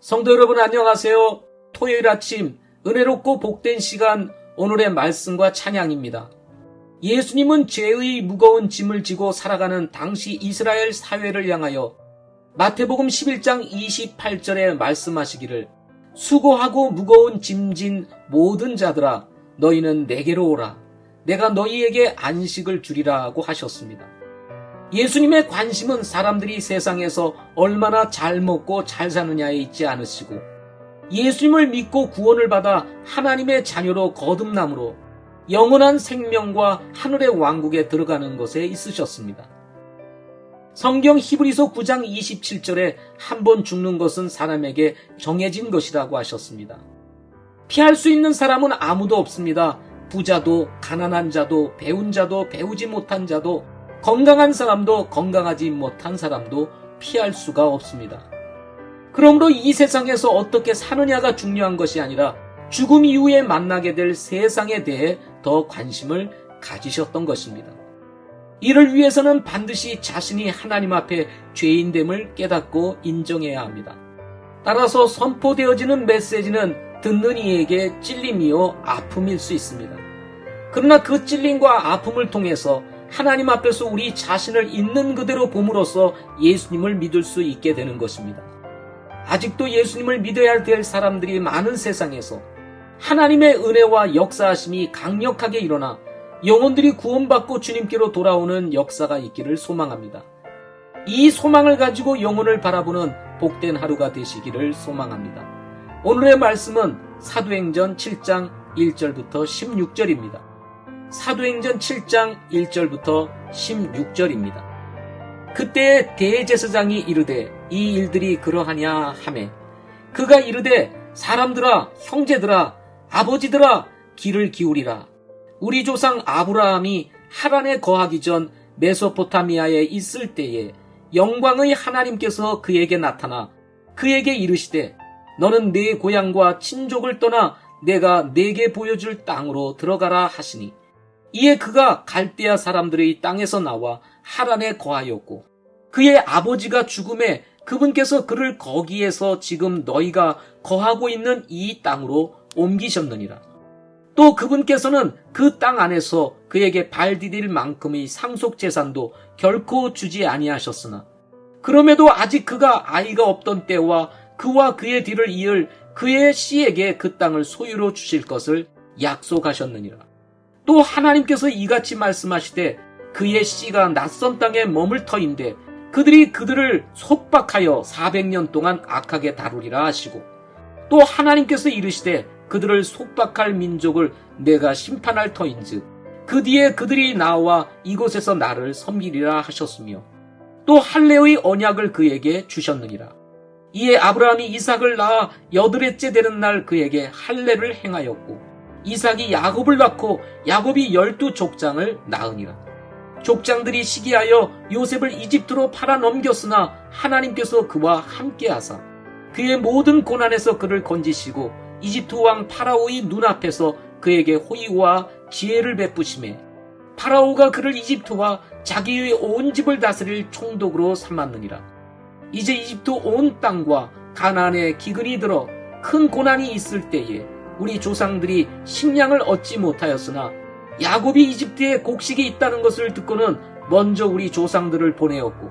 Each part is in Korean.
성도 여러분 안녕하세요. 토요일 아침 은혜롭고 복된 시간 오늘의 말씀과 찬양입니다. 예수님은 죄의 무거운 짐을 지고 살아가는 당시 이스라엘 사회를 향하여 마태복음 11장 28절에 말씀하시기를 수고하고 무거운 짐진 모든 자들아 너희는 내게로 오라 내가 너희에게 안식을 주리라고 하셨습니다. 예수님의 관심은 사람들이 세상에서 얼마나 잘 먹고 잘 사느냐에 있지 않으시고 예수님을 믿고 구원을 받아 하나님의 자녀로 거듭남으로 영원한 생명과 하늘의 왕국에 들어가는 것에 있으셨습니다. 성경 히브리서 9장 27절에 한 번 죽는 것은 사람에게 정해진 것이라고 하셨습니다. 피할 수 있는 사람은 아무도 없습니다. 부자도 가난한 자도 배운 자도 배우지 못한 자도 건강한 사람도 건강하지 못한 사람도 피할 수가 없습니다. 그러므로 이 세상에서 어떻게 사느냐가 중요한 것이 아니라 죽음 이후에 만나게 될 세상에 대해 더 관심을 가지셨던 것입니다. 이를 위해서는 반드시 자신이 하나님 앞에 죄인됨을 깨닫고 인정해야 합니다. 따라서 선포되어지는 메시지는 듣는 이에게 찔림이요 아픔일 수 있습니다. 그러나 그 찔림과 아픔을 통해서 하나님 앞에서 우리 자신을 있는 그대로 봄으로써 예수님을 믿을 수 있게 되는 것입니다. 아직도 예수님을 믿어야 될 사람들이 많은 세상에서 하나님의 은혜와 역사하심이 강력하게 일어나 영혼들이 구원받고 주님께로 돌아오는 역사가 있기를 소망합니다. 이 소망을 가지고 영혼을 바라보는 복된 하루가 되시기를 소망합니다. 오늘의 말씀은 사도행전 7장 1절부터 16절입니다. 사도행전 7장 1절부터 16절입니다. 그때 대제사장이 이르되 이 일들이 그러하냐 하매 그가 이르되 사람들아 형제들아 아버지들아 귀를 기울이라 우리 조상 아브라함이 하란에 거하기 전 메소포타미아에 있을 때에 영광의 하나님께서 그에게 나타나 그에게 이르시되 너는 네 고향과 친족을 떠나 내가 내게 보여줄 땅으로 들어가라 하시니 이에 그가 갈대아 사람들의 땅에서 나와 하란에 거하였고 그의 아버지가 죽음에 그분께서 그를 거기에서 지금 너희가 거하고 있는 이 땅으로 옮기셨느니라. 또 그분께서는 그 땅 안에서 그에게 발 디딜 만큼의 상속 재산도 결코 주지 아니하셨으나 그럼에도 아직 그가 아이가 없던 때와 그와 그의 뒤를 이을 그의 씨에게 그 땅을 소유로 주실 것을 약속하셨느니라. 또 하나님께서 이같이 말씀하시되 그의 씨가 낯선 땅에 머물 터인데 그들이 그들을 속박하여 400년 동안 악하게 다루리라 하시고 또 하나님께서 이르시되 그들을 속박할 민족을 내가 심판할 터인즉 그 뒤에 그들이 나와 이곳에서 나를 섬기리라 하셨으며 또 할례의 언약을 그에게 주셨느니라. 이에 아브라함이 이삭을 낳아 여드레째 되는 날 그에게 할례를 행하였고 이삭이 야곱을 낳고 야곱이 열두 족장을 낳으니라 족장들이 시기하여 요셉을 이집트로 팔아 넘겼으나 하나님께서 그와 함께하사 그의 모든 고난에서 그를 건지시고 이집트 왕 파라오의 눈앞에서 그에게 호의와 지혜를 베푸심에 파라오가 그를 이집트와 자기의 온 집을 다스릴 총독으로 삼았느니라. 이제 이집트 온 땅과 가나안에 기근이 들어 큰 고난이 있을 때에 우리 조상들이 식량을 얻지 못하였으나 야곱이 이집트에 곡식이 있다는 것을 듣고는 먼저 우리 조상들을 보내었고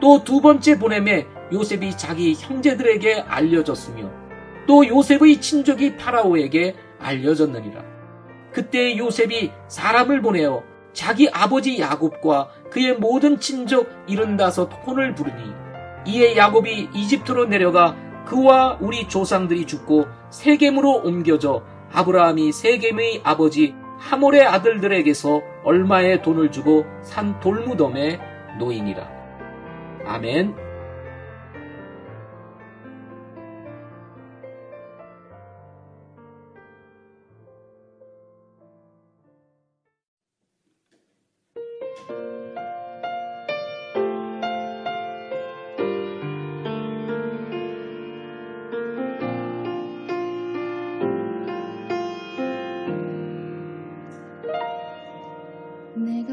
또 두 번째 보냄에 요셉이 자기 형제들에게 알려졌으며 또 요셉의 친족이 파라오에게 알려졌느니라. 그때 요셉이 사람을 보내어 자기 아버지 야곱과 그의 모든 친족 이른다섯 혼을 부르니 이에 야곱이 이집트로 내려가 그와 우리 조상들이 죽고 세겜으로 옮겨져 아브라함이 세겜의 아버지 하몰의 아들들에게서 얼마의 돈을 주고 산 돌무덤에 노인이라. 아멘.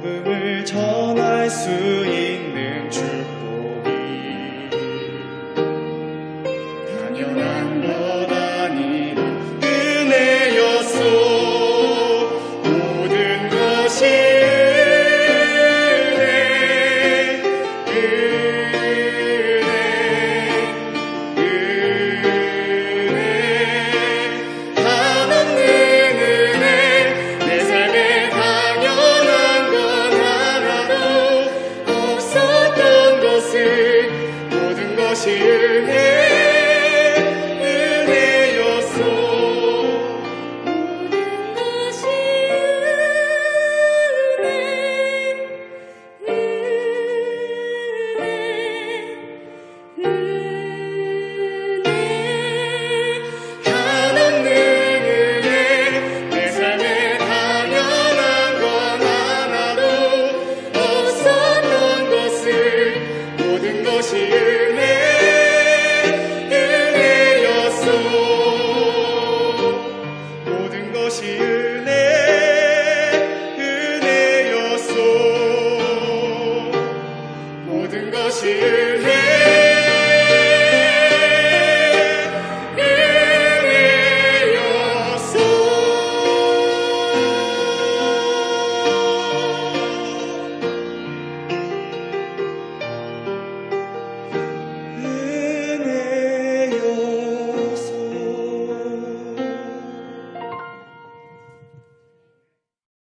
복음을 전할 수 Yes, He is.